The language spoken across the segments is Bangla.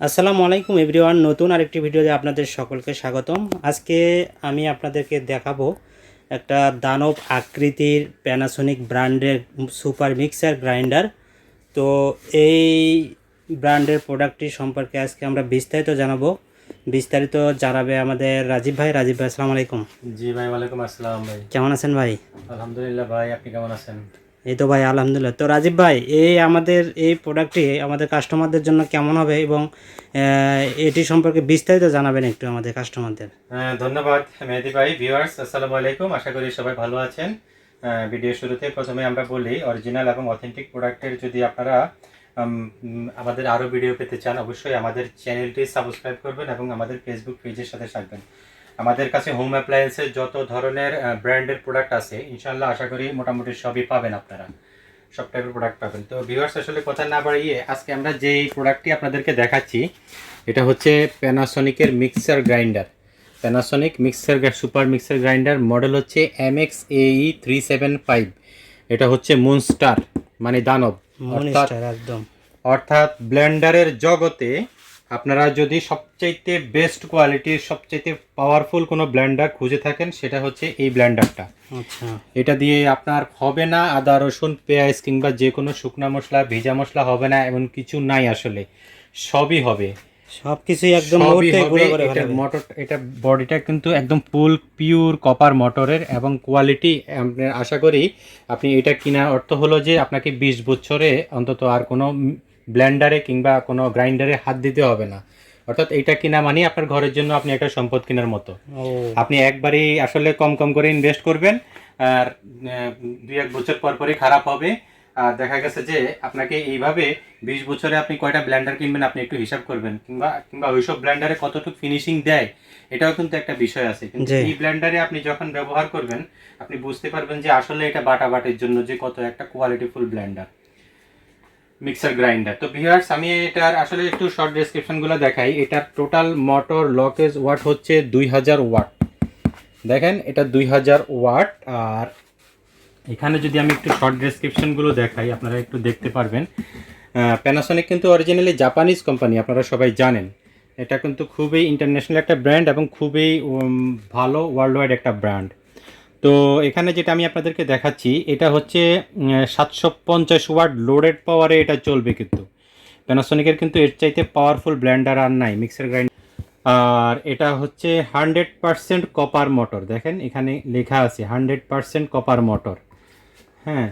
আসসালামু আলাইকুম এভরিওয়ান নতুন আরেকটি ভিডিওতে আপনাদের সকলকে স্বাগতম। আজকে আমি আপনাদেরকে দেখাবো একটা দানব আকৃতির প্যানাসোনিক ব্র্যান্ডের সুপার মিক্সার গ্রাইন্ডার। তো এই ব্র্যান্ডের প্রোডাক্টটি সম্পর্কে আজকে আমরা বিস্তারিত জানাব। বিস্তারিত জানাবে আমাদের রাজীব ভাই। রাজীব ভাই আসসালামু আলাইকুম। জি ভাই ওয়ালাইকুম আসসালাম ভাই। কেমন আছেন ভাই? আলহামদুলিল্লাহ ভাই আপনি কেমন আছেন? এই তো ভাই আলহামদুলিল্লাহ। তো রাজীব ভাই এই আমাদের এই প্রোডাক্টটি আমাদের কাস্টমারদের জন্য কেমন হবে এবং এটি সম্পর্কে বিস্তারিত জানাবেন একটু আমাদের কাস্টমারদের হ্যাঁ, ধন্যবাদ মেহেদি ভাই ভিউয়ার্স আসসালামু আলাইকুম। আশা করি সবাই ভালো আছেন। ভিডিও শুরুতে প্রথমে আমরা বলি অরিজিনাল এবং অথেন্টিক প্রোডাক্টের যদি আপনারা আমাদের আরও ভিডিও পেতে চান অবশ্যই আমাদের চ্যানেলটি সাবস্ক্রাইব করবেন এবং আমাদের ফেসবুক পেজের সাথে থাকবেন। আমাদের কাছে হোম অ্যাপ্লায়েন্সের যত ধরনের ব্র্যান্ডের প্রোডাক্ট আছে ইনশাল্লাহ আশা করি মোটামুটি সবই পাবেন আপনারা। সব টাইপের প্রোডাক্ট পাবেন। তো ভিউয়ার্স আসলে কথা না বাড়িয়ে আজকে আমরা যেই প্রোডাক্টটি আপনাদেরকে দেখাচ্ছি এটা হচ্ছে প্যানাসনিকের mixer grinder Panasonic mixer super mixer grinder model হচ্ছে M X E three seven five এটা হচ্ছে মুনস্টার মানে দানব। অর্থাৎ মনিস্টার একদম। অর্থাৎ ব্লেন্ডারের জগতে আপনারা যদি সবচাইতে বেস্ট কোয়ালিটির সবচাইতে পাওয়ারফুল কোনো ব্লেন্ডার খুঁজে থাকেন সেটা হচ্ছে এই ব্লেন্ডারটা আচ্ছা। এটা দিয়ে আপনার হবে না আদা রসুন পেঁয়াজ কিংবা যে কোনো শুকনো মশলা ভেজা মশলা হবে না এমন কিছু নাই আসলে। সবই হবে। সব কিছুই একদম। মোটর এটা বডিটা কিন্তু একদম ফুল পিওর কপার মোটরের এবং কোয়ালিটি আশা করি আপনি এটা কেনার অর্থ হলো যে আপনাকে বিশ বছরে অন্তত আর কোনো ব্লেন্ডারে কিংবা কোনো গ্রাইন্ডারে হাত দিতে হবে না। অর্থাৎ এটা কিনা মানে আপনার ঘরের জন্য আপনি একটা সম্পদ কেনার মতো। আপনি একবারই আসলে কম কম করে ইনভেস্ট করবেন আর দুই এক বছর পর পরই খারাপ হবে। আর দেখা গেছে যে আপনাকে এইভাবে বিশ বছরে আপনি কয়টা ব্ল্যান্ডার কিনবেন আপনি একটু হিসাব করবেন কিংবা কিংবা ওইসব ব্ল্যান্ডারে কতটুকু ফিনিশিং দেয় এটাও কিন্তু একটা বিষয় আছে। কিন্তু এই ব্ল্যান্ডারে আপনি যখন ব্যবহার করবেন আপনি বুঝতে পারবেন যে আসলে এটা বাটা বাটির জন্য যে কত একটা কোয়ালিটিফুল ব্লেন্ডার। Mixer grinder. তো ভিউয়ার্স আমি এটার আসলে একটু শর্ট ডেসক্রিপশনগুলো দেখাই। এটার টোটাল মোটর লকেজ ওয়াট হচ্ছে দুই হাজার ওয়াট দেখেন, এটা দুই হাজার ওয়াট আর এখানে যদি আমি একটু শর্ট ডেসক্রিপশনগুলো দেখাই, আপনারা একটু দেখতে পারবেন। প্যানাসনিক কিন্তু অরিজিনালি জাপানিজ কোম্পানি আপনারা সবাই জানেন। এটা কিন্তু খুবই ইন্টারন্যাশনাল একটা ব্র্যান্ড এবং খুবই ভালো ওয়ার্ল্ড ওয়াইড একটা ব্র্যান্ড তো এখানে যেটা আমি আপনাদেরকে দেখাচ্ছি, এটা হচ্ছে সাতশো পঞ্চাশ ওয়াট লোডেড পাওয়ারে এটা চলবে কিন্তু। প্যানাসনিকের কিন্তু এর চাইতে পাওয়ারফুল ব্ল্যান্ডার আর নাই মিক্সার গ্রাইন্ডার আর এটা হচ্ছে হান্ড্রেড পারসেন্ট কপার মোটর দেখেন, এখানে লেখা আছে হান্ড্রেড পারসেন্ট কপার মোটর হ্যাঁ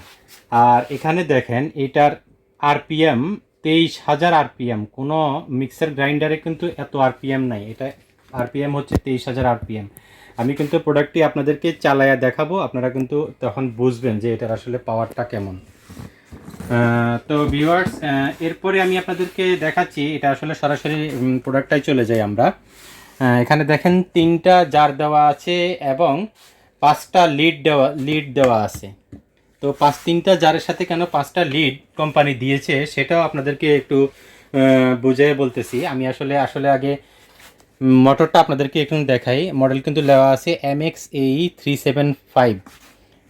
আর এখানে দেখেন, এটার আরপিএম তেইশ হাজার আরপিএম কোনো মিক্সার গ্রাইন্ডারে কিন্তু এত আরপিএম নাই। এটা আরপিএম হচ্ছে তেইশ হাজার আরপিএম আমি কিন্তু প্রোডাক্টটি আপনাদেরকে চালায়া দেখাবো। আপনারা কিন্তু তখন বুঝবেন যে এটার আসলে পাওয়ারটা কেমন। তো ভিউয়ার্স এরপরে আমি আপনাদেরকে দেখাচ্ছি, এটা আসলে সরাসরি প্রোডাক্টটাই চলে যাই আমরা। এখানে দেখেন তিনটা জার দেওয়া আছে এবং পাঁচটা লিড দেওয়া লিড দেওয়া আছে। তো পাঁচ, তিনটা জারের সাথে কেন পাঁচটা লিড কোম্পানি দিয়েছে, সেটাও আপনাদেরকে একটু বুঝিয়ে বলতেছি। আমি আসলে আসলে আগে মোটরটা আপনাদেরকে একটু দেখাই। মডেল কিন্তু দেওয়া আছে M X E three seven five.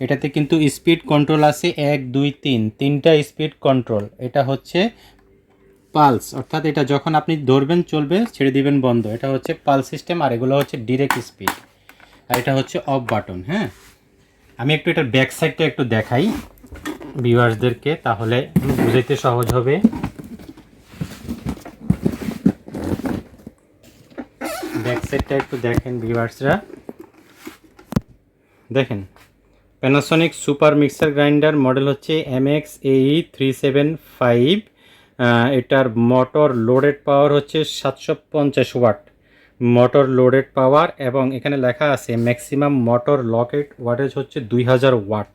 এটাতে কিন্তু স্পিড কন্ট্রোল আছে এক, দুই, তিন, তিনটা স্পিড কন্ট্রোল। এটা হচ্ছে পালস। অর্থাৎ এটা যখন আপনি ধরবেন, চলবে, ছেড়ে দিবেন বন্ধ। এটা হচ্ছে পালস সিস্টেম আর এগুলো হচ্ছে ডিরেক্ট স্পিড। আর এটা হচ্ছে অফ বাটন হ্যাঁ? আমি একটু এটার ব্যাক সাইডটা একটু দেখাই ভিউয়ার্সদেরকে, তাহলে বুঝাইতে সহজ হবে ব্যাক সাইডটা একটু দেখেন ভিউয়ার্সরা দেখেন Panasonic super mixer grinder model হচ্ছে M X E three seven five এটার মোটর লোডেড পাওয়ার হচ্ছে সাতশো পঞ্চাশ ওয়াট মোটর লোডেড পাওয়ার এবং এখানে লেখা আছে ম্যাক্সিমাম মোটর লকেট ওয়াটেজ হচ্ছে দুই হাজার ওয়াট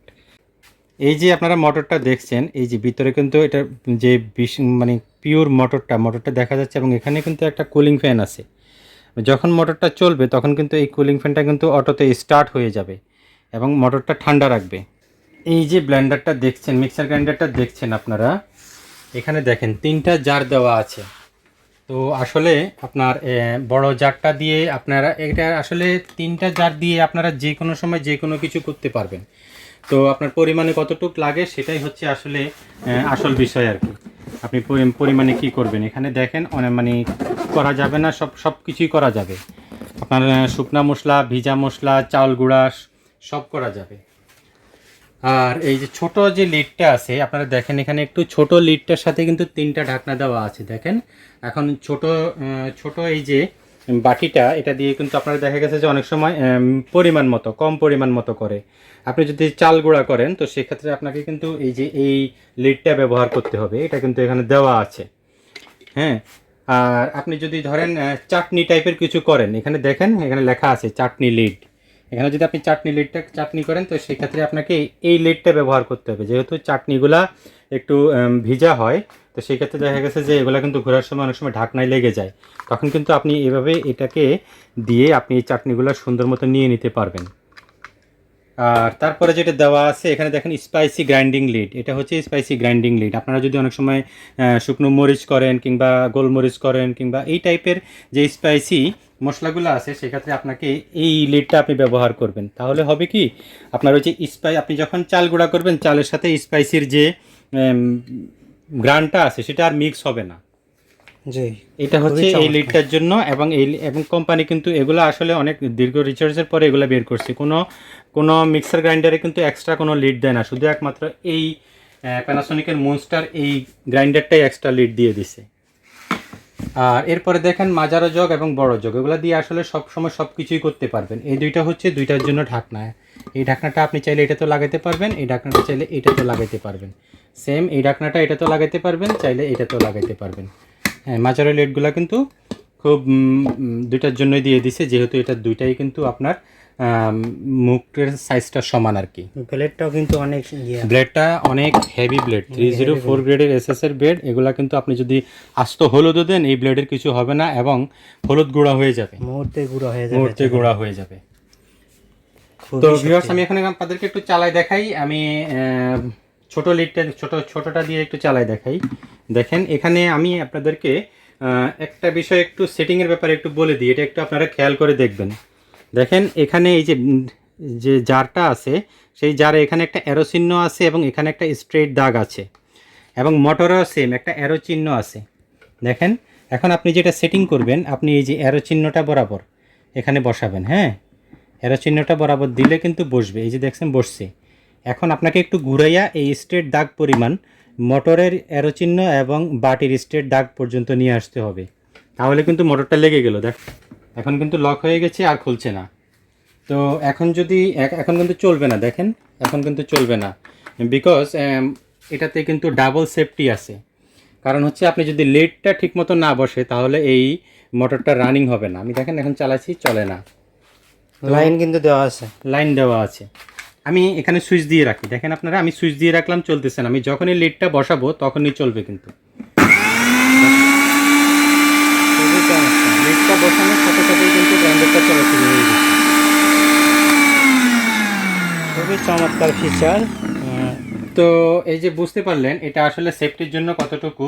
এই যে আপনারা মোটরটা দেখছেন, এই যে ভিতরে কিন্তু এটা যে মানে পিওর মোটরটা মোটরটা দেখা যাচ্ছে এবং এখানে কিন্তু একটা কুলিং ফ্যান আছে। যখন মোটরটা চলবে, তখন কিন্তু এই কুলিং ফ্যানটা কিন্তু অটোতে স্টার্ট হয়ে যাবে এবং মোটরটা ঠান্ডা রাখবে। এই যে ব্লেন্ডারটা দেখছেন মিক্সার গ্রাইন্ডারটা দেখছেন আপনারা, এখানে দেখেন তিনটা জার দেওয়া আছে। তো আসলে আপনার বড় জারটা দিয়ে আপনারা, এটা আসলে তিনটা জার দিয়ে আপনারা যে কোনো সময় যে কোনো কিছু করতে পারবেন। তো আপনার পরিমাণে কতটুক লাগে সেটাই হচ্ছে আসলে আসল বিষয় আর কি। আপনি পরি- পরিমাণে কি করবেন? এখানে দেখেন অনেক মানে করা যাবে না, সব সব কিছুই করা যাবে। আপনার শুকনা মশলা, ভিজা মশলা চাউল গুঁড়া, সব করা যাবে। আর এই যে ছোট যে লিডটা আছে, আপনারা দেখেন এখানে একটু ছোট লিডটার সাথে কিন্তু তিনটা ঢাকনা দেওয়া আছে, দেখেন। এখন ছোট ছোট এই যে বাটিটা, এটা দিয়ে কিন্তু আপনারা দেখা গেছে যে অনেক সময় পরিমাণ মতো, কম পরিমাণ মতো করে। আপনি যদি চাল গুঁড়া করেন, তো সেক্ষেত্রে আপনাকে কিন্তু এই যে এই লিডটা ব্যবহার করতে হবে। এটা কিন্তু এখানে দেওয়া আছে। হ্যাঁ? আর আপনি যদি ধরেন চাটনি টাইপের কিছু করেন, এখানে দেখেন, এখানে লেখা আছে চাটনি লিড। এখানে যদি আপনি চাটনি লেটটা চাটনি করেন, তো সেক্ষেত্রে আপনাকে এই লেটটা ব্যবহার করতে হবে। যেহেতু চাটনিগুলা একটু ভিজা হয়, তো সেক্ষেত্রে দেখা গেছে যে এগুলো কিন্তু ঘোরার সময় অনেক সময় ঢাকনায় লেগে যায়। তখন কিন্তু আপনি এভাবে এটাকে দিয়ে আপনি এই চাটনিগুলো সুন্দর মতো নিয়ে নিতে পারবেন। আর তারপরে যেটা দেওয়া আছে, এখানে দেখেন স্পাইসি গ্রাইন্ডিং লিড এটা হচ্ছে স্পাইসি গ্রাইন্ডিং লিড আপনারা যদি অনেক সময় শুকনো মরিচ করেন কিংবা গোলমরিচ করেন কিংবা এই টাইপের যে স্পাইসি মশলাগুলো আছে, সেক্ষেত্রে আপনাকে এই লিডটা আপনি ব্যবহার করবেন। তাহলে হবে কি, আপনার ওই যে স্পাই আপনি যখন চাল গুঁড়া করবেন, চালের সাথে স্পাইসির যে গ্রানটা আছে, সেটা আর মিক্স হবে না। জি। এটা হচ্ছে এই। লিডটার জন্য এবং এই এবং কোম্পানি কিন্তু এগুলো আসলে অনেক দীর্ঘ রিচার্জের পরে এগুলো বের করছে। কোনো কোনো মিক্সার গ্রাইন্ডারে কিন্তু এক্সট্রা কোনো লিড দেয় না। শুধু একমাত্র এই প্যানাসোনিকের মনস্টার এই গ্রাইন্ডারটাই এক্সট্রা লিড দিয়ে দিছে। আর এরপরে দেখেন মাজারো জগ এবং বড় জগ। এগুলো দিয়ে আসলে সব সময় সব কিছুই করতে পারবেন। এই দুইটা হচ্ছে দুইটার জন্য ঢাকনা। এই ঢাকনাটা আপনি চাইলে এটাতেও লাগাতে পারবেন এই ঢাকনাটা চাইলে এটাতেও লাগাইতে পারবেন। সেম এই ঢাকনাটা এটাতেও লাগাইতে পারবেন চাইলে এটাতেও লাগাইতে পারবেন। হ্যাঁ মাজারো লেটগুলো কিন্তু খুব দুইটার জন্যই দিয়ে দিছে যেহেতু এটা দুইটাই কিন্তু আপনার মুখের সাইজটা সমান আর কি। ব্লেডটাও কিন্তু অনেক ইয়ে। ব্লেডটা অনেক heavy blade three zero four গ্রেডের এসএস এর ব্লেড এগুলা কিন্তু আপনি যদি আস্ত হলুদও দেন এই ব্লেডের কিছু হবে না এবং হলুদ গুঁড়া হয়ে যাবে। মুহূর্তে গুঁড়ো হয়ে যাবে। মুহূর্তে গুঁড়া হয়ে যাবে। তো ভিউয়ার্স আমি এখানে আপনাদেরকে একটু চালাই দেখাই আমি ছোট লিডটা ছোট, ছোটটা দিয়ে একটু চালাই দেখাই। দেখেন, এখানে আমি আপনাদেরকে একটা বিষয় একটু সেটিংয়ের ব্যাপারে একটু বলে দিই, এটা একটু আপনারা খেয়াল করে দেখবেন। দেখেন, এখানে এই যে যে জারটা আছে, সেই জারে এখানে একটা অ্যারো চিহ্ন আছে এবং এখানে একটা স্ট্রেট দাগ আছে। এবং মোটরেও সেম একটা অ্যারো চিহ্ন আছে। দেখেন, এখন আপনি যেটা সেটিং করবেন, আপনি এই যে অ্যারো চিহ্নটা বরাবর এখানে বসাবেন হ্যাঁ? অ্যারো চিহ্নটা বরাবর দিলে কিন্তু বসবে। এই যে দেখছেন, বসছে। এখন আপনাকে একটু ঘুরাইয়া এই স্ট্রেট দাগ পরিমাণ মোটরের চিহ্ন এবং বাটির স্ট্রেট দাগ পর্যন্ত নিয়ে আসতে হবে। তাহলে কিন্তু মোটরটা লেগে গেল দেখ। এখন কিন্তু লক হয়ে গেছে আর খুলছে না। তো এখন যদি এখন কিন্তু চলবে না দেখেন। এখন কিন্তু চলবে না। বিকজ এটাতে কিন্তু ডাবল সেফটি আছে। কারণ হচ্ছে আপনি যদি লেটটা ঠিকমতো না বসে তাহলে এই মোটরটা রানিং হবে না। আমি দেখেন এখন চালাচ্ছি চলে না। লাইন কিন্তু দেওয়া আছে। লাইন দেওয়া আছে। আমি এখানে সুইচ দিয়ে রাখি। দেখেন আপনারা, আমি সুইচ দিয়ে রাখলাম, চলতেছে না। আমি যখনই লিডটা বসাবো, তখনই চলবে কিন্তু। বসানোর কিন্তু খুবই চমৎকার ফিচার তো এই যে বুঝতে পারলেন, এটা আসলে সেফটির জন্য কতটুকু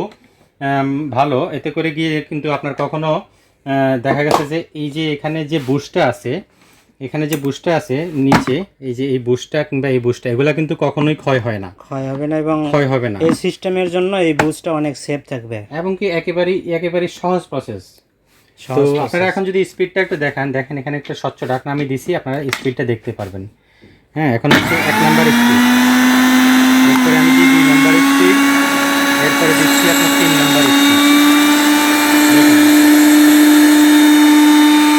ভালো, এতে করে গিয়ে কিন্তু আপনার কখনো দেখা গেছে যে এই যে এখানে যে বুশটা আছে এখানে যে বুশটা আছে নিচে এই যে এই বুশটা কিংবা এই বুশটা এগুলা কিন্তু কখনোই ক্ষয় হয় না। ক্ষয় হবে না এবং ক্ষয় হবে না। এই সিস্টেমের জন্য এই বুস্টটা অনেক সেফ থাকবে। এবং কি একেবারেই একেবারেই সহজ প্রসেস তো আপনারা এখন যদি স্পিডটা একটু দেখান দেখেন এখানে একটা স্বচ্ছ ঢাকনা আমি দিছি আপনারা স্পিডটা দেখতে পারবেন। হ্যাঁ এখন হচ্ছে এক নাম্বার স্পিড এরপরে আমি দিই দুই নাম্বার স্পিড এরপরে দিচ্ছি আপনার তিন নাম্বার স্পিড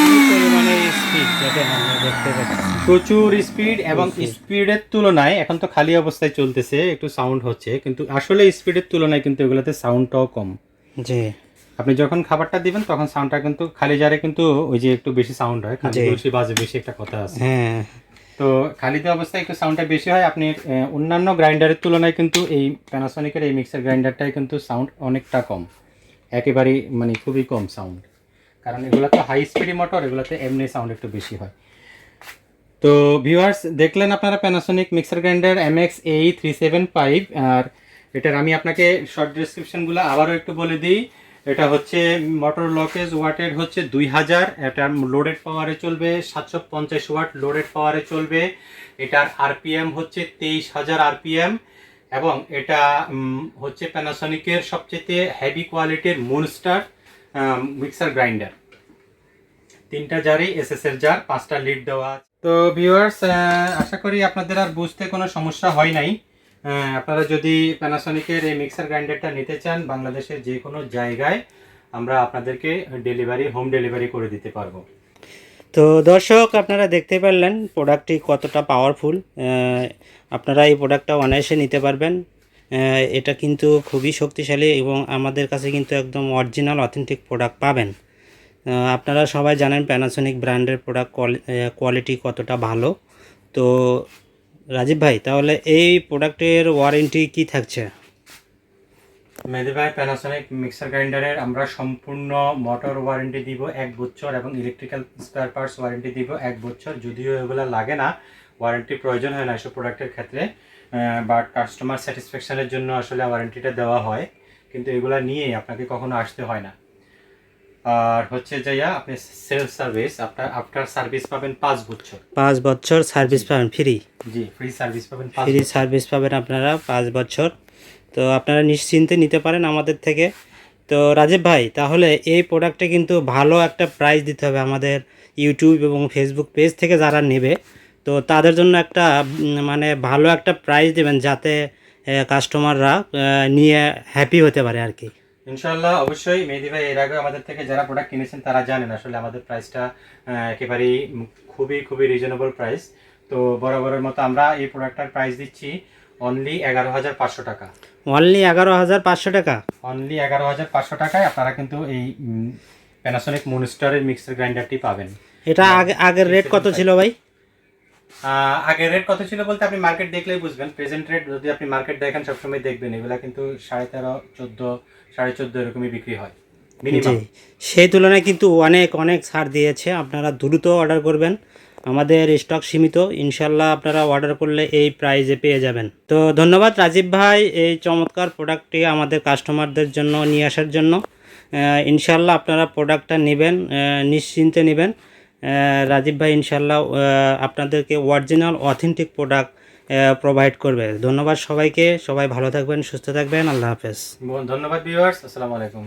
কি পরিমাণে স্পিড দেখেন আমরা দেখতে পাচ্ছি প্রচুর স্পিড এবং স্পিডের তুলনায় এখন তো খালি অবস্থায় চলতেছে একটু সাউন্ড হচ্ছে কিন্তু আসলে স্পিডের তুলনায় কিন্তু এগুলোতে সাউন্ডটাও কম। জি। আপনি যখন খাবারটা দিবেন তখন সাউন্ডটা কিন্তু খালি জারে কিন্তু ওই যে একটু বেশি সাউন্ড হয় খালি বেশি বাজে বেশি একটা কথা আছে। হ্যাঁ। তো খালিতে অবস্থায় একটু সাউন্ডটা বেশি হয় আপনি অন্যান্য গ্রাইন্ডারের তুলনায় কিন্তু এই প্যানাসনিকের এই মিক্সার গ্রাইন্ডারটাই কিন্তু সাউন্ড অনেকটা কম। একেবারেই মানে খুবই কম সাউন্ড কারণ এগুলো তো হাই স্পিডি মোটর এগুলোতে এমনি সাউন্ড একটু বেশি হয়। তো ভিউয়ার্স দেখলেন আপনারা Panasonic mixer grinder M X E three seven five আর এটার আমি আপনাকে শর্ট ডিসক্রিপশনগুলো আবারও একটু বলে দিই। এটা হচ্ছে মোটর লকেজ ওয়াটের হচ্ছে দুই হাজার, এটা লোডেড পাওয়ারে চলবে, সাতশো পঞ্চাশ ওয়াট লোডেড পাওয়ারে চলবে। এটার আরপিএম হচ্ছে তেইশ হাজার আরপিএম এবং এটা হচ্ছে প্যানাসনিকের সবচেয়ে হেভি কোয়ালিটির মুনস্টার মিক্সার গ্রাইন্ডার তিনটা জারই এসএস এর জার পাঁচটা লিড দেওয়া। তো ভিউয়ার্স আশা করি আপনাদের আর বুঝতে কোনো সমস্যা হয় নাই। আপনারা যদি প্যানাসনিকের এই মিক্সার গ্রাইন্ডারটা নিতে চান, বাংলাদেশের যে কোনো জায়গায় আমরা আপনাদেরকে ডেলিভারি হোম ডেলিভারি করে দিতে পারব। তো দর্শক, আপনারা দেখতে পারলেন প্রোডাক্টটি কতটা পাওয়ারফুল আপনারা এই প্রোডাক্টটা অনায়াসে নিতে পারবেন। এটা কিন্তু খুবই শক্তিশালী এবং আমাদের কাছে কিন্তু একদম অরিজিনাল অথেন্টিক প্রোডাক্ট পাবেন। আপনারা সবাই জানেন প্যানাসোনিক ব্র্যান্ডের প্রোডাক্ট কোয়ালিটি কতটা ভালো। তো রাজীব ভাই, তাহলে এই প্রোডাক্টের ওয়ারেন্টি কি থাকছে? মেহেদি ভাই প্যানাসনিক মিক্সার গ্রাইন্ডারের আমরা সম্পূর্ণ মোটর ওয়ারেন্টি দিব এক বছর এবং ইলেকট্রিক্যাল স্পেয়ার পার্টস ওয়ারেন্টি দিব এক বছর। যদিও এগুলো লাগে না ওয়ারেন্টি প্রয়োজন হয় না এসব প্রোডাক্টের ক্ষেত্রে বাট কাস্টমার স্যাটিসফ্যাকশনের জন্য আসলে ওয়ারেন্টিটা দেওয়া হয়। কিন্তু এগুলো নিয়ে আপনাকে কখনো আসতে হয় না। আর হচ্ছে যাইয়া আপনি সেলফ সার্ভিস আপনার আফটার সার্ভিস পাবেন পাঁচ বছর। পাঁচ বছর সার্ভিস পাবেন ফ্রি জি ফ্রি সার্ভিস পাবেন ফ্রি সার্ভিস পাবেন আপনারা পাঁচ বছর। তো আপনারা নিশ্চিন্তে নিতে পারেন আমাদের থেকে। তো রাজীব ভাই তাহলে এই প্রোডাক্টে কিন্তু ভালো একটা প্রাইস দিতে হবে আমাদের ইউটিউব এবং ফেসবুক পেজ থেকে যারা নেবে। তো তাদের জন্য একটা মানে ভালো একটা প্রাইস দেবেন যাতে কাস্টমাররা নিয়ে হ্যাপি হতে পারে আর কি। ইনশাল্লাহ অবশ্যই মেহেদি ভাই এর আগে আমাদের থেকে যারা প্রোডাক্ট কিনেছেন তারা জানেন আসলে আমাদের প্রাইসটা একেবারেই খুবই খুবই রিজনেবল প্রাইস তো বরাবরের মতো আমরা এই প্রোডাক্টটার প্রাইস দিচ্ছি অনলি এগারো হাজার পাঁচশো টাকা। অনলি এগারো হাজার পাঁচশো টাকা? অনলি এগারো হাজার পাঁচশো টাকায় আপনারা কিন্তু এই প্যানাসনিক মনস্টারের মিক্সার গ্রাইন্ডারটি পাবেন। এটা আগে আগের রেট কত ছিল ভাই? আগের রেট কত ছিল বলতে আপনি মার্কেট দেখলেই বুঝবেন। প্রেজেন্ট রেট যদি আপনি মার্কেট দেখেন সবসময় দেখবেন। এগুলা কিন্তু সাড়ে তেরো চোদ্দ সাড়ে চোদ্দ এরকমই বিক্রি হয় মিনিমাম সেই তুলনায় কিন্তু অনেক অনেক ছাড় দিয়েছে। আপনারা দ্রুত অর্ডার করবেন। আমাদের স্টক সীমিত। ইনশাল্লাহ আপনারা অর্ডার করলে এই প্রাইজে পেয়ে যাবেন। তো ধন্যবাদ রাজীব ভাই এই চমৎকার প্রোডাক্টটি আমাদের কাস্টমারদের জন্য নিয়ে আসার জন্য। ইনশাল্লাহ আপনারা প্রোডাক্টটা নেবেন নিশ্চিন্তে নেবেন। রাজীব ভাই ইনশাল্লাহ আপনাদেরকে অরিজিনাল অথেন্টিক প্রোডাক্ট প্রোভাইড করবে। ধন্যবাদ সবাইকে। সবাই ভালো থাকবেন, সুস্থ থাকবেন। আল্লাহ হাফেজ। ধন্যবাদ ভিউয়ার্স আসসালামু আলাইকুম।